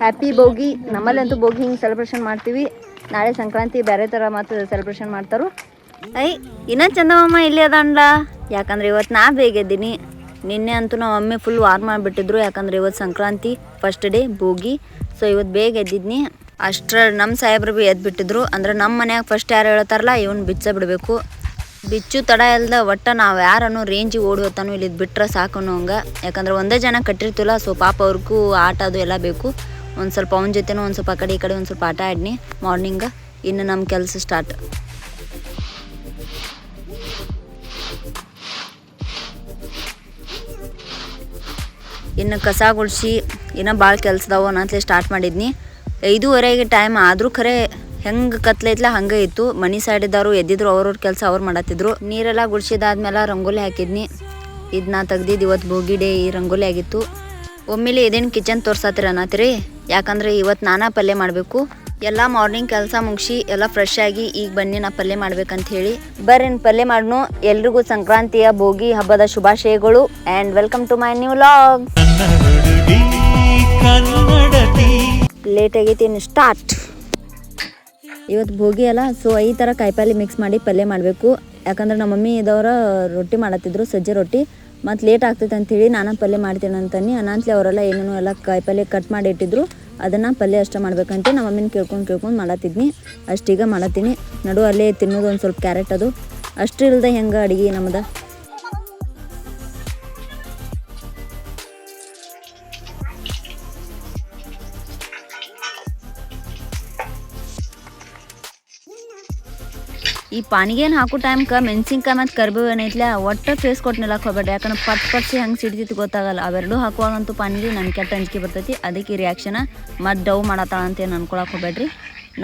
Happy bogie ನಮ್ಮಲ್ಲಂತೂ ಭೋಗಿ ಹಿಂಗೆ celebration ಮಾಡ್ತೀವಿ. ನಾಳೆ ಸಂಕ್ರಾಂತಿ ಬೇರೆ ಥರ ಮತ್ತು ಸೆಲೆಬ್ರೇಷನ್ ಮಾಡ್ತಾರು. ಐ, ಇನ್ನೂ ಚಂದಮ್ಮ ಇಲ್ಲಿ ಅದಂಡ ಯಾಕಂದ್ರೆ ಇವತ್ತು ನಾ ಬೇಗ ಎದ್ದೀನಿ. ನಿನ್ನೆ ಅಂತೂ ನಾವು ಒಮ್ಮೆ ಫುಲ್ ವಾರ್ ಮಾಡಿಬಿಟ್ಟಿದ್ರು. ಯಾಕಂದ್ರೆ ಇವತ್ತು ಸಂಕ್ರಾಂತಿ ಫಸ್ಟ್ ಡೇ ಬೋಗಿ ಸೊ ಇವತ್ತು ಬೇಗ ಎದ್ದಿದ್ನಿ. ಅಷ್ಟ್ರ ನಮ್ಮ ಸಾಹೇಬ್ರು ಬಿ ಎದ್ಬಿಟ್ಟಿದ್ರು. ಅಂದ್ರೆ ನಮ್ಮ ಮನ್ಯಾಗ ಫಸ್ಟ್ ಯಾರು ಹೇಳ್ತಾರಲ್ಲ, ಇವನು ಬಿಚ್ಚ ಬಿಡಬೇಕು. ಬಿಚ್ಚು ತಡ ಇಲ್ದ ಒಟ್ಟ ನಾವು ಯಾರನ್ನು ರೇಂಜಿಗೆ ಓಡಿ ಇಲ್ಲಿ ಇಲ್ಲಿ ಬಿಟ್ರೆ ಸಾಕು ಹಂಗೆ. ಯಾಕಂದ್ರೆ ಒಂದೇ ಜನ ಕಟ್ಟಿರ್ತಿಲ್ಲ ಸೊ ಪಾಪ ಅವ್ರಿಗೂ ಆಟ ಅದು ಎಲ್ಲ ಬೇಕು. ಒಂದು ಸ್ವಲ್ಪ ಅವನ ಜೊತೆನೂ ಒಂದು ಸ್ವಲ್ಪ ಆ ಕಡೆ ಈ ಕಡೆ ಒಂದು ಸ್ವಲ್ಪ ಆಟ ಆಡ್ನಿ. ಮಾರ್ನಿಂಗ ಇನ್ನು ನಮ್ಮ ಕೆಲಸ ಸ್ಟಾರ್ಟ್ ಇನ್ನು ಕಸ ಗುಡಿಸಿ ಇನ್ನೂ ಭಾಳ ಕೆಲಸದವು ಅನ್ನತ್ಲೆ ಸ್ಟಾರ್ಟ್ ಮಾಡಿದ್ನಿ. ಐದೂವರೆಗೆ ಟೈಮ್ ಆದರೂ ಖರೆ ಹೆಂಗೆ ಕತ್ಲೈತ್ಲ ಹಂಗೆ ಇತ್ತು. ಮನೆ ಸೈಡ್ ಇದ್ದವರು ಎದ್ದಿದ್ರು, ಅವ್ರವ್ರ ಕೆಲಸ ಅವ್ರು ಮಾಡತ್ತಿದ್ರು. ನೀರೆಲ್ಲ ಗುಡ್ಸಿದಾದ್ಮೇಲೆ ರಂಗೋಲಿ ಹಾಕಿದ್ನಿ. ಇದನ್ನ ತೆಗ್ದಿದ್ದು ಇವತ್ತು ಭೋಗಿ ಡೇ ಈ ರಂಗೋಲಿ ಆಗಿತ್ತು. ಒಮ್ಮೆಲೆ ಇದೇನು ಕಿಚನ್ ತೋರ್ಸತ್ತಿರ ಅನ್ನತ್ತೀರಿ? ಯಾಕಂದ್ರೆ ಇವತ್ತು ನಾನಾ ಪಲ್ಯ ಮಾಡಬೇಕು. ಎಲ್ಲ ಮಾರ್ನಿಂಗ್ ಕೆಲಸ ಮುಗಿಸಿ, ಎಲ್ಲ ಫ್ರೆಶ್ ಆಗಿ ಈಗ ಬನ್ನಿ ನಾ ಪಲ್ಯ ಮಾಡ್ಬೇಕಂತ ಹೇಳಿ. ಬರ್ರಿ ಪಲ್ಯ ಮಾಡ್ನು. ಎಲ್ರಿಗೂ ಸಂಕ್ರಾಂತಿಯ ಭೋಗಿ ಹಬ್ಬದ ಶುಭಾಶಯಗಳು and welcome to my new vlog late ಆಗೈತಿ ಸ್ಟಾರ್ಟ್ ಇವತ್ತು ಭೋಗಿ ಅಲ್ಲ ಸೊ ಈ ಥರ ಕಾಯಿಪಲ್ಲೆ ಮಿಕ್ಸ್ ಮಾಡಿ ಪಲ್ಯ ಮಾಡಬೇಕು. ಯಾಕಂದ್ರೆ ನಮ್ಮ ಮಮ್ಮಿ ಇದವ್ರ ರೊಟ್ಟಿ ಮಾಡತ್ತಿದ್ರು, ಸಜ್ಜೆ ರೊಟ್ಟಿ. ಮತ್ತು ಲೇಟ್ ಆಗ್ತೈತೆ ಅಂತೇಳಿ ನಾನು ಪಲ್ಯ ಮಾಡ್ತೀನಿ ಅಂತನಿ ಅನಂತಲೆ ಅವರೆಲ್ಲ ಏನೇನೋ ಎಲ್ಲ ಕಾಯಿಪಲ್ಲೆ ಕಟ್ ಮಾಡಿ ಇಟ್ಟಿದ್ರು. ಅದನ್ನು ಪಲ್ಯ ಅಷ್ಟೇ ಮಾಡ್ಬೇಕಂತ. ನಮ್ಮ ಮಮ್ಮಿನ ಕೇಳ್ಕೊಂಡು ಕೇಳ್ಕೊಂಡು ಮಾಡತ್ತಿದ್ನಿ. ಅಷ್ಟೀಗ ಮಾಡತ್ತೀನಿ. ನಡು ಅಲ್ಲೇ ತಿನ್ನೋದು ಒಂದು ಸ್ವಲ್ಪ ಕ್ಯಾರೆಟ್ ಅದು. ಅಷ್ಟು ಇಲ್ಲದೆ ಹೆಂಗೆ ಅಡುಗೆ ನಮ್ದು? ಈ ಪಾನಿಗೇನು ಹಾಕೋ ಟೈಮ್ಗೆ ಮೆಣಸಿನ್ಕಾಯಿ ಮತ್ತು ಕರಿಬೇವು ಏನೈತ್ಲ ಒಟ್ಟು ಫೇಸ್ ಕೊಟ್ಟು ನಿಲ್ಲಕ್ಕೆ ಹೋಗ್ಬೇಡ್ರಿ. ಯಾಕಂದ್ರೆ ಪಟ್ ಪಟ್ಸಿ ಹಂಗೆ ಸಿಡ್ತಿತ್ತು ಗೊತ್ತಾಗಲ್ಲ. ಅವೆರಡೂ ಹಾಕುವಾಗಂತೂ ಪಾನಿಗೆ ನನ್ನ ಕೆಟ್ಟ ಅಂಜಿಕೆ ಬರ್ತೈತಿ. ಅದಕ್ಕೆ ಈ ರಿಯಾಕ್ಷನ ಮತ್ತು ಡವ್ ಮಾಡತ್ತಾಳ ಅಂತ ಏನು ಅನ್ಕೊಳಕ್ಕೆ ಹೋಗ್ಬೇಡ್ರಿ.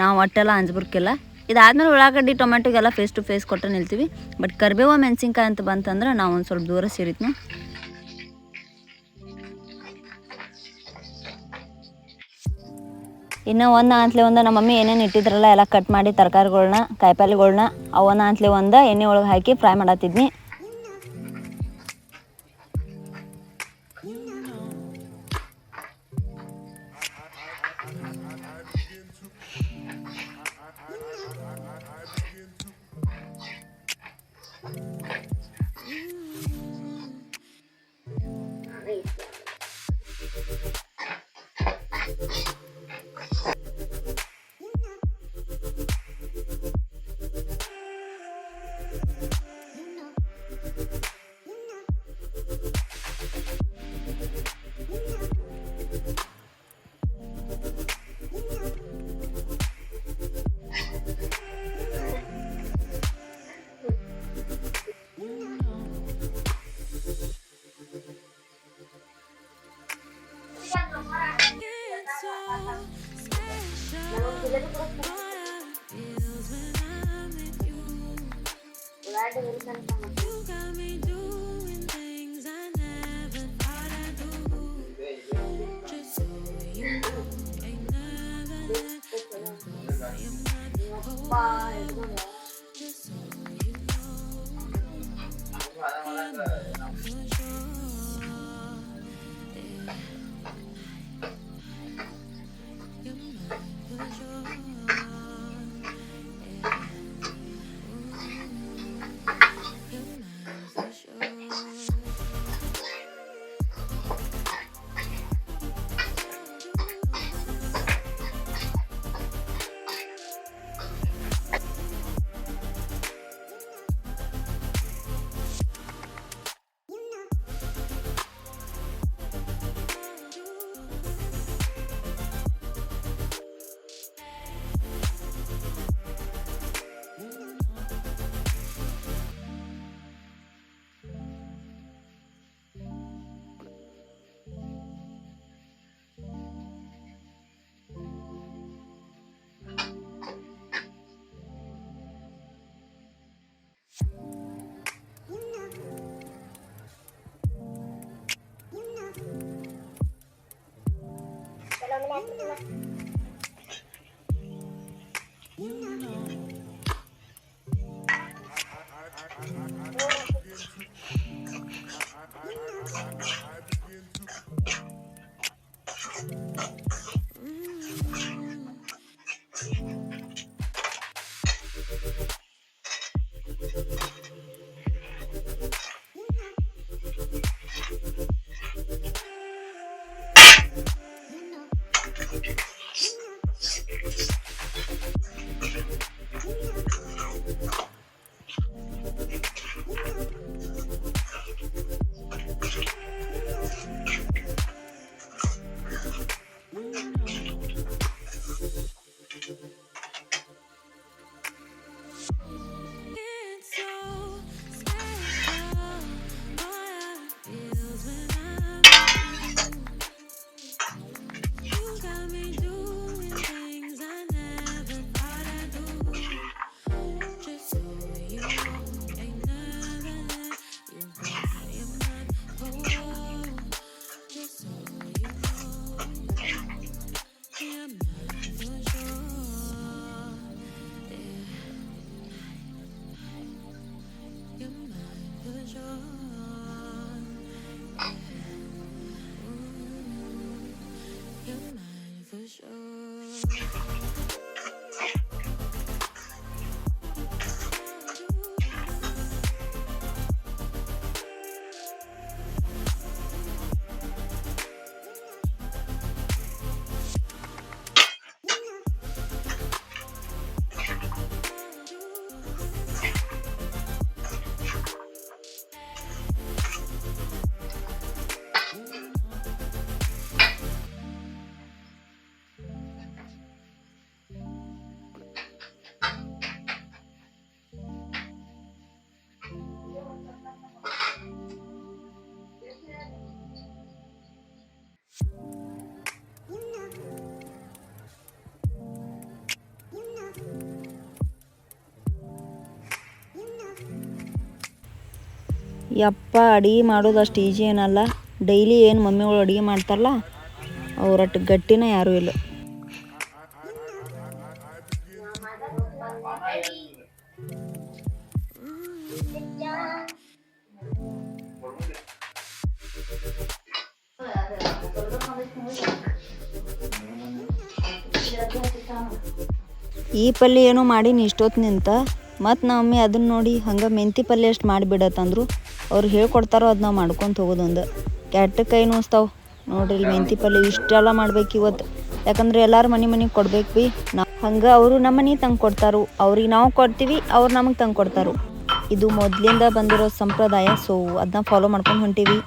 ನಾವು ಒಟ್ಟೆಲ್ಲ ಅಂಜಬುರ್ಕಿಲ್ಲ ಇದಾದ್ಮೇಲೆ ಉಳ್ಳಾಗಡ್ಡಿ ಟೊಮೆಟೊಗೆಲ್ಲ ಫೇಸ್ ಟು ಫೇಸ್ ಕೊಟ್ಟರೆ ನಿಲ್ತೀವಿ. ಬಟ್ ಕರಿಬೇವು ಮೆಣಸಿನ್ಕಾಯಿ ಅಂತ ಬಂತಂದ್ರೆ ನಾವು ಒಂದು ಸ್ವಲ್ಪ ದೂರ ಸೇರಿತ್ನು ಇನ್ನು ಒಂದು ಅಂತಲೇ ಒಂದು ನಮ್ಮ ಮಮ್ಮಿ ಏನೇನು ಇಟ್ಟಿದ್ರಲ್ಲ ಎಲ್ಲ ಕಟ್ ಮಾಡಿ ತರಕಾರಿಗಳ್ನ, ಕಾಯಿಪಲ್ಲೆಗಳ್ನ ಅವನ್ನ ಅಂತಲೇ ಒಂದು ಎಣ್ಣೆ ಒಳಗೆ ಹಾಕಿ ಫ್ರೈ ಮಾಡತ್ತಿದ್ನಿ. you show. ಯಪ್ಪ, ಅಡುಗೆ ಮಾಡೋದು ಅಷ್ಟು ಈಜಿ ಏನಲ್ಲ. ಡೈಲಿ ಏನು ಮಮ್ಮಿಗಳು ಅಡುಗೆ ಮಾಡ್ತಾರಲ್ಲ ಅವ್ರಟ್ಟು ಗಟ್ಟಿನ ಯಾರೂ ಇಲ್ಲ. ಈ ಪಲ್ಯ ಏನೋ ಮಾಡೀನಿ ಇಷ್ಟೊತ್ತು ನಿಂತ. ಮತ್ತು ನಮ್ಮ ಮಮ್ಮಿ ಅದನ್ನ ನೋಡಿ ಹಂಗೆ ಮೆಂತಿ ಪಲ್ಯ ಅಷ್ಟು ಮಾಡಿಬಿಡತ್ತಂದ್ರು. ಅವ್ರು ಹೇಳ್ಕೊಡ್ತಾರೋ ಅದು ನಾವು ಹೋಗೋದು ಹೋಗೋದೊಂದು ಕೆಟ್ಟ ಕೈ ನೋಸ್ತಾವ್ ನೋಡ್ರಿ ಇಲ್ಲಿ ಮೆಂತಿ ಪಲ್ಯ ಇಷ್ಟೆಲ್ಲ ಮಾಡ್ಬೇಕು ಇವತ್ತು. ಯಾಕಂದ್ರೆ ಎಲ್ಲಾರು ಮನೆ ಮನೆಗೆ ಕೊಡ್ಬೇಕು ಭೀ ನಾ ಹಂಗೆ ಅವರು ನಮ್ಮ ಮನೆಗೆ ತಂದು ಕೊಡ್ತಾರು. ಅವ್ರಿಗೆ ನಾವು ಕೊಡ್ತೀವಿ, ಅವ್ರು ನಮಗೆ ತಂದು ಕೊಡ್ತಾರು. ಇದು ಮೊದಲಿಂದ ಬಂದಿರೋ ಸಂಪ್ರದಾಯ, ಸೊ ಅದನ್ನ ಫಾಲೋ ಮಾಡ್ಕೊಂಡು ಹೊಂಟೀವಿ.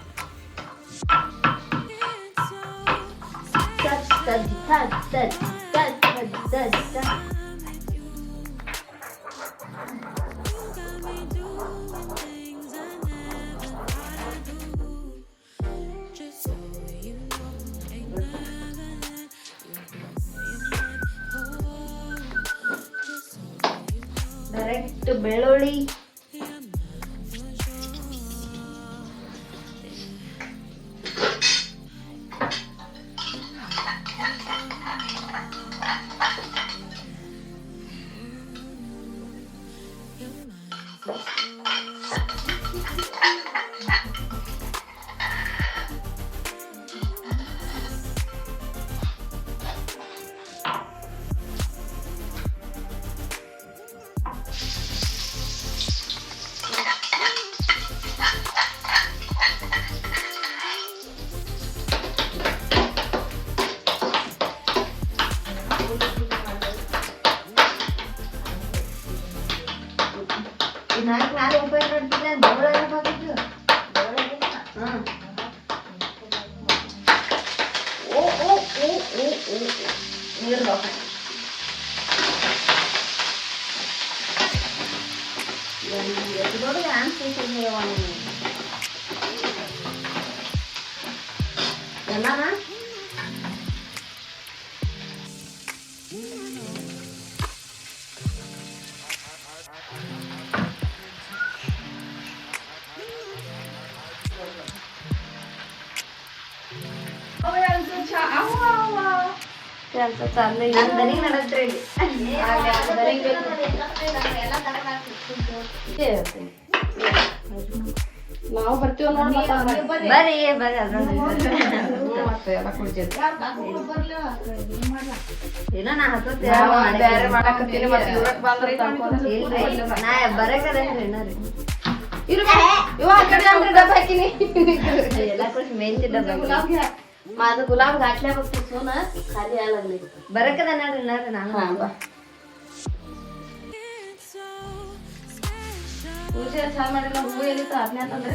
ಬೆಳ್ಳುಳ್ಳಿ ಎಲ್ಲಾನ ಕೆಲಸ ಚಾಲು ನಾನು ದನಿಗೆ ನಡೆಸ್ರಿ ನಾವು ಬರ್ತೀವಿ ನೋಡಿ ಬರ್ರಿ ಬರ್ರಿ ಮತ್ತೆ ನಾ ಹತ್ತತ್ತೆ ಬೇರೆ ಮಾಡಾಕತ್ತೀನಿ ಮತ್ತೆ ಇವ್ರಕ್ ಬಂದ್ರೆ ನಾ ಬರೇ ಕರೆ ಗುಲಾಬ್ ಗಾಟ್ಲೆ ಬರ್ತದೆ ಸೋನ. ಖಾಲಿ ಆಗಲಿ ಬರಕದ ನೋಡ್ರಿ ನೋಡ್ರಿ ನಾನು. ಪೂಜೆ ಚಾಲು ಮಾಡಿಲ್ಲ ಹೂವು ಎಲ್ಲಿತ್ತು ಅದನ್ನೇ ಅಂತಂದ್ರೆ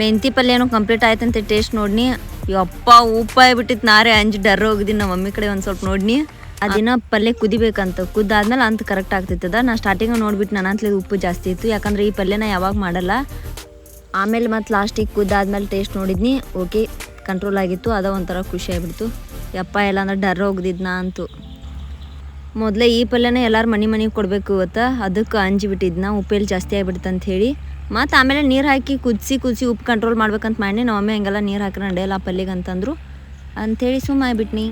ಮೆಂತಿ ಪಲ್ಯನೂ ಕಂಪ್ಲೀಟ್ ಆಯ್ತಂತೆ ಟೇಸ್ಟ್ ನೋಡ್ನಿ. ಅಪ್ಪ ಉಪ್ಪಾಯ್ ಬಿಟ್ಟಿತ್ತು ನಾರೆ, ಅಂಜಿ ಡರ್ ಹೋಗಿದ್ದೀನಿ, ನಮ್ಮ ಮಮ್ಮಿ ಕಡೆ ಒಂದು ಸ್ವಲ್ಪ ನೋಡ್ನಿ. ಅದಿನ ಪಲ್ಯ ಕುದಿಬೇಕಂತ, ಕುದ್ದಾದ್ಮೇಲೆ ಅಂತ ಕರೆಕ್ಟ್ ಆಗ್ತಿತ್ತದ ನಾ ಸ್ಟಾರ್ಟಿಂಗ್ ನೋಡ್ಬಿಟ್ಟು ನನ್ನ ಅಂತಲೇ ಉಪ್ಪು ಜಾಸ್ತಿ ಇತ್ತು. ಯಾಕಂದ್ರೆ ಈ ಪಲ್ಯನ ಯಾವಾಗ ಮಾಡಲ್ಲ. ಆಮೇಲೆ ಮತ್ತು ಲಾಸ್ಟಿಗೆ ಕುದ್ದಾದ್ಮೇಲೆ ಟೇಸ್ಟ್ ನೋಡಿದ್ನಿ. ಓಕೆ ಕಂಟ್ರೋಲ್ ಆಗಿತ್ತು. ಅದ ಒಂಥರ ಖುಷಿ ಆಗಿಬಿಡ್ತು. ಯಪ್ಪ ಎಲ್ಲ ಅಂದ್ರೆ ಡರ್ ಹೋಗ್ದಿದ್ನ ಅಂತು. ಮೊದಲೇ ಈ ಪಲ್ಯನ ಎಲ್ಲರೂ ಮನೆ ಮನೆಗೆ ಕೊಡಬೇಕು ಇವತ್ತು. ಅದಕ್ಕೆ ಅಂಜಿಬಿಟ್ಟಿದ್ನ ಉಪ್ಪೇಲಿ ಜಾಸ್ತಿ ಆಗಿಬಿಡ್ತು ಹೇಳಿ. ಮತ್ತು ಆಮೇಲೆ ನೀರು ಹಾಕಿ ಕುದಿಸಿ ಕುದಿಸಿ ಉಪ್ಪು ಕಂಟ್ರೋಲ್ ಮಾಡ್ಬೇಕಂತ ಮಾಡಿ ನಮ್ಮ ಮಮ್ಮಿ ಹಂಗೆಲ್ಲ ನೀರು ಹಾಕಿರೋ ನಡೆಯಲ್ಲ ಪಲ್ಲಿಗೆ ಅಂತಂದ್ರು. ಅಂಥೇಳಿ ಸುಮ್ಮ ಆಗ್ಬಿಟ್ನಿ.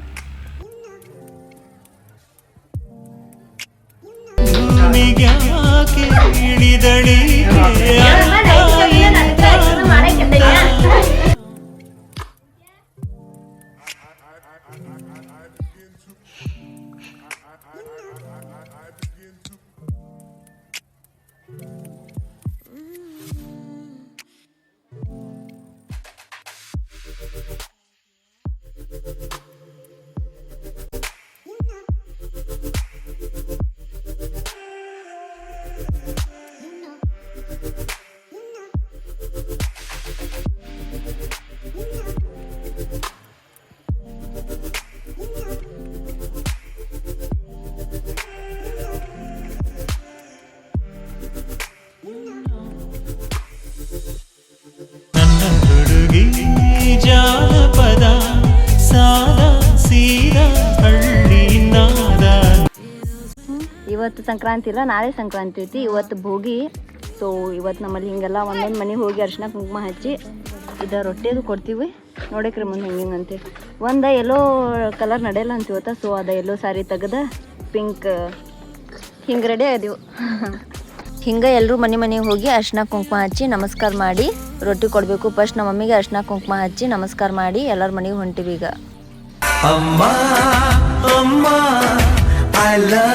ಇವತ್ತು ಸಂಕ್ರಾಂತಿ ಇಲ್ಲ, ನಾಳೆ ಸಂಕ್ರಾಂತಿ ಐತಿ. ಇವತ್ತು ಭೋಗಿ. ಸೊ ಇವತ್ತು ನಮ್ಮಲ್ಲಿ ಹಿಂಗೆಲ್ಲ ಒಂದೊಂದು ಮನೆಗೆ ಹೋಗಿ ಅರ್ಶಿನ ಕುಂಕುಮ ಹಚ್ಚಿ ಇದು ರೊಟ್ಟಿದು ಕೊಡ್ತೀವಿ. ನೋಡಕ್ರಿ ಮುಂದೆ ಹೆಂಗೆ ಅಂತೀವಿ ಒಂದು ಎಲ್ಲೋ ಕಲರ್ ನಡೆಯಲ್ಲ ಅಂತ ಇವತ್ತ ಸೊ ಅದು ಎಲ್ಲೋ ಸಾರಿ ತೆಗೆದ ಪಿಂಕ್ ಹಿಂಗೆ ರೆಡಿ ಆದೀವು ಹಿಂಗೆ ಎಲ್ಲರೂ ಮನೆ ಮನೆಗೆ ಹೋಗಿ ಅರ್ಶಿನ ಕುಂಕುಮ ಹಚ್ಚಿ ನಮಸ್ಕಾರ ಮಾಡಿ, ರೊಟ್ಟಿ ಕೊಡಬೇಕು. ಫಸ್ಟ್ ನಮ್ಮ ಮಮ್ಮಿಗೆ ಅರ್ಶಿನ ಕುಂಕುಮ ಹಚ್ಚಿ ನಮಸ್ಕಾರ ಮಾಡಿ, ಎಲ್ಲರ ಮನೆಗೆ ಹೊಂಟಿವಿ ಈಗ. ಅಮ್ಮ ಅಮ್ಮ I love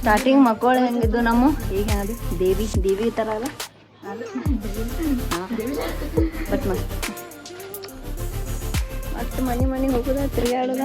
Starting ಮಕ್ಕಳು ಹೆಂಗಿದ್ದು ನಮ್ಮ? ಈಗ ಅದು ದೇವಿ ದೇವಿ ಥರ ಅಲ್ಲ? ಬಟ್ ಮಸ್ತ್ ಮತ್ತೆ ಮನೆ ಮನೆಗೆ ಹೋಗೋದ? ತಿರುಗಾಡೋದ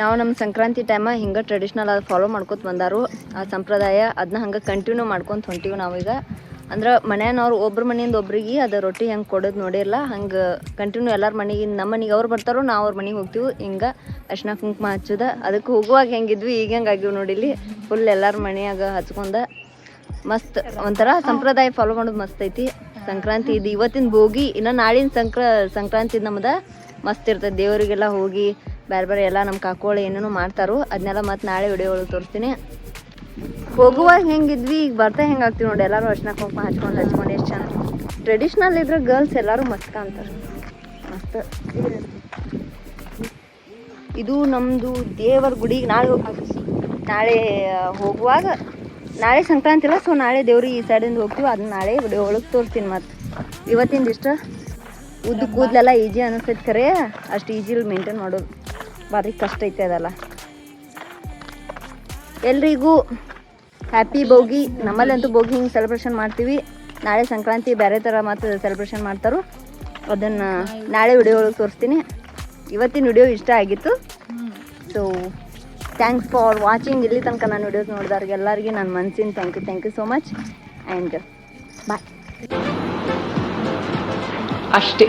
ನಾವು ನಮ್ಮ ಸಂಕ್ರಾಂತಿ ಟೈಮ ಹಿಂಗೆ ಟ್ರೆಡಿಷ್ನಲ್ ಅದು ಫಾಲೋ ಮಾಡ್ಕೊತ ಬಂದಾರು. ಆ ಸಂಪ್ರದಾಯ ಅದನ್ನ ಹಂಗೆ ಕಂಟಿನ್ಯೂ ಮಾಡ್ಕೊತ ಹೊಂಟೀವಿ ನಾವೀಗ ಅಂದ್ರೆ ಮನೆಯವ್ರು ಒಬ್ರ ಮನೆಯಿಂದ ಒಬ್ರಿಗೆ ಅದು ರೊಟ್ಟಿ ಹೆಂಗೆ ಕೊಡೋದು ನೋಡಿರಲ್ಲ ಹಂಗೆ ಕಂಟಿನ್ಯೂ ಎಲ್ಲರ ಮನೆಗೆ ನಮ್ಮ ಮನೆಗೆ ಅವ್ರು ಬರ್ತಾರೋ ನಾವು ಅವ್ರ ಮನೆಗೆ ಹೋಗ್ತೀವಿ. ಹಿಂಗೆ ಅರ್ಶಿನ ಕುಂಕುಮ ಹಚ್ಚದ. ಅದಕ್ಕೆ ಹೋಗುವಾಗ ಹೆಂಗಿದ್ವಿ, ಈಗ ಹೆಂಗೆ ನೋಡಿಲಿ ಫುಲ್ ಎಲ್ಲರ ಮನೆಯಾಗ ಹಚ್ಕೊಂಡ ಮಸ್ತ್ ಒಂಥರ ಸಂಪ್ರದಾಯ ಫಾಲೋ ಮಾಡೋದು ಮಸ್ತ್ ಐತಿ. ಸಂಕ್ರಾಂತಿ ಇದು ಇವತ್ತಿನ ಭೋಗಿ, ಇನ್ನು ನಾಳಿನ ಸಂಕ್ರ, ಸಂಕ್ರಾಂತಿ ನಮ್ದು ಮಸ್ತ್ ಇರ್ತದೆ ದೇವರಿಗೆಲ್ಲ ಹೋಗಿ ಬೇರೆ ಬೇರೆ ಎಲ್ಲ ನಮ್ಮ ಕಾಕೋಳು ಏನೇನೋ ಮಾಡ್ತಾರೋ ಅದನ್ನೆಲ್ಲ ಮತ್ತೆ ನಾಳೆ ವಿಡಿಯೋ ಒಳಗೆ ತೋರಿಸ್ತೀನಿ. ಹೋಗುವಾಗ ಹೆಂಗಿದ್ವಿ, ಈಗ ಬರ್ತಾ ಹೆಂಗೆ ಆಗ್ತೀವಿ ನೋಡಿ, ಎಲ್ಲರೂ ಅರ್ಶನ ಕುಂಕುಮ ಹಚ್ಕೊಂಡು ಹಚ್ಕೊಂಡು ಎಷ್ಟು ಚೆಂದ ಟ್ರೆಡಿಷ್ನಲ್ ಇದ್ರೆ ಗರ್ಲ್ಸ್ ಎಲ್ಲರೂ ಮಸ್ತ್ ಅಂತಾರೆ ಮಸ್ತ್. ಇದು ನಮ್ಮದು ದೇವರ ಗುಡಿಗೆ ನಾಳೆ ಹೋಗ್ತೀವಿ ನಾಳೆ ಹೋಗುವಾಗ, ನಾಳೆ ಸಂಕ್ರಾಂತಿ ಇಲ್ಲ ಸೊ ನಾಳೆ ದೇವ್ರಿಗೆ ಈ ಸೈಡಿಂದ ಹೋಗ್ತೀವಿ, ಅದನ್ನ ನಾಳೆ ವಿಡಿಯೋ ಒಳಗೆ ತೋರಿಸ್ತೀನಿ ಮತ್ತು ಇವತ್ತಿಂದ ಇಷ್ಟ? ಉದ್ದು ಕೂದಲೆಲ್ಲ ಈಜಿ ಅನಿಸ್ತೈತೆ ಖರೆ ಅಷ್ಟು ಈಜಿಲಿ ಮೇಂಟೈನ್ ಮಾಡೋದು. ಭಾರಿ ಕಷ್ಟ ಐತೆ ಅದಲ್ಲ. ಎಲ್ರಿಗೂ ಹ್ಯಾಪಿ ಬೋಗಿ ನಮ್ಮಲ್ಲಂತೂ ಭೋಗಿ ಹಿಂಗೆ ಸೆಲೆಬ್ರೇಷನ್ ಮಾಡ್ತೀವಿ. ನಾಳೆ ಸಂಕ್ರಾಂತಿ ಬೇರೆ ಥರ ಮತ್ತು ಸೆಲೆಬ್ರೇಷನ್ ಮಾಡ್ತಾರೋ. ಅದನ್ನು ನಾಳೆ ವಿಡಿಯೋ ಒಳಗೆ ತೋರಿಸ್ತೀನಿ. ಇವತ್ತಿನ ವಿಡಿಯೋ ಇಷ್ಟ ಆಗಿತ್ತು. ಸೊ ಥ್ಯಾಂಕ್ಸ್ ಫಾರ್ ವಾಚಿಂಗ್ ಇಲ್ಲಿ ತನಕ ನಾನು ವಿಡಿಯೋಸ್ ನೋಡಿದವ್ರಿಗೆ ಎಲ್ಲರಿಗೂ ನನ್ನ ಮನಸ್ಸಿನ thank you thank you so much and bye ಅಷ್ಟೇ.